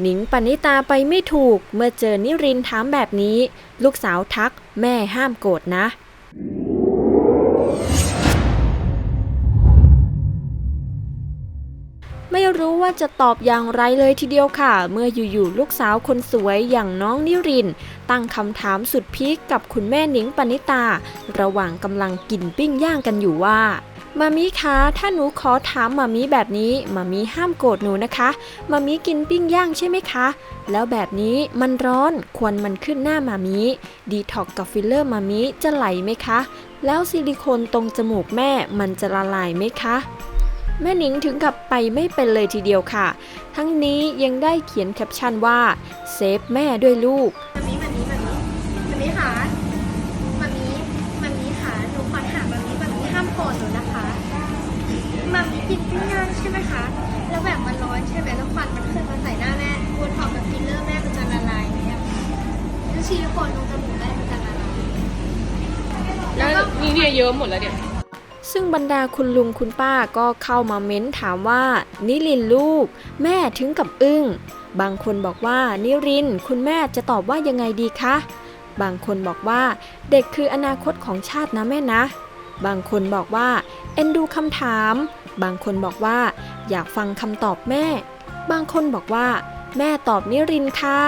หนิงปณิตาไปไม่ถูก เมื่อเจอนิรินถามแบบนี้ ลูกสาวทักแม่ห้ามโกรธนะ ไม่รู้ว่าจะตอบอย่างไรเลยทีเดียวค่ะ เมื่ออยู่ๆลูกสาวคนสวยอย่างน้องนิริน ตั้งคำถามสุดพีคกับคุณแม่หนิงปณิตา ระหว่างกำลังกินปิ้งย่างกันอยู่ว่า มามิคะ ถ้าหนูขอถามมามิแบบนี้ มามิห้ามโกรธหนูนะคะ มามิกินปิ้งย่างใช่ไหมคะ แล้วแบบนี้มันร้อนควันมันขึ้นหน้ามามิ ดีท็อกกับฟิลเลอร์มามิจะไหลไหมคะ แล้วซิลิโคนตรงจมูกแม่มันจะละลายไหมคะแม่หนิงถึงกับไปไม่เป็นเลยทีเดียวค่ะ ทั้งนี้ยังได้เขียนแคปชั่นว่า เซฟแม่ด้วยลูก อนใช่ไหมแล้วควันมันขึ้นมาใส่หน้าแม่บูทอกกับฟิลเลอร์แม่มันจะละลายไหมอะแล้วซิลิโคนตรงจมูกแม่มันจะละลายแล้วนี่เนี่ยเยอะหมดแล้วเนี่ย ซึ่งบรรดาคุณลุงคุณป้าก็เข้ามาเม้นถามว่า นิรินทร์ลูก แม่ถึงกับอึ้ง บางคนบอกว่านิรินทร์คุณแม่จะตอบว่ายังไงดีคะ บางคนบอกว่า เด็กคืออนาคตของชาตินะแม่นะ บางคนบอกว่า เอ็นดูคำถาม บางคนบอกว่า อยากฟังคำตอบแม่ บางคนบอกว่า แม่ตอบนิรินค่ะ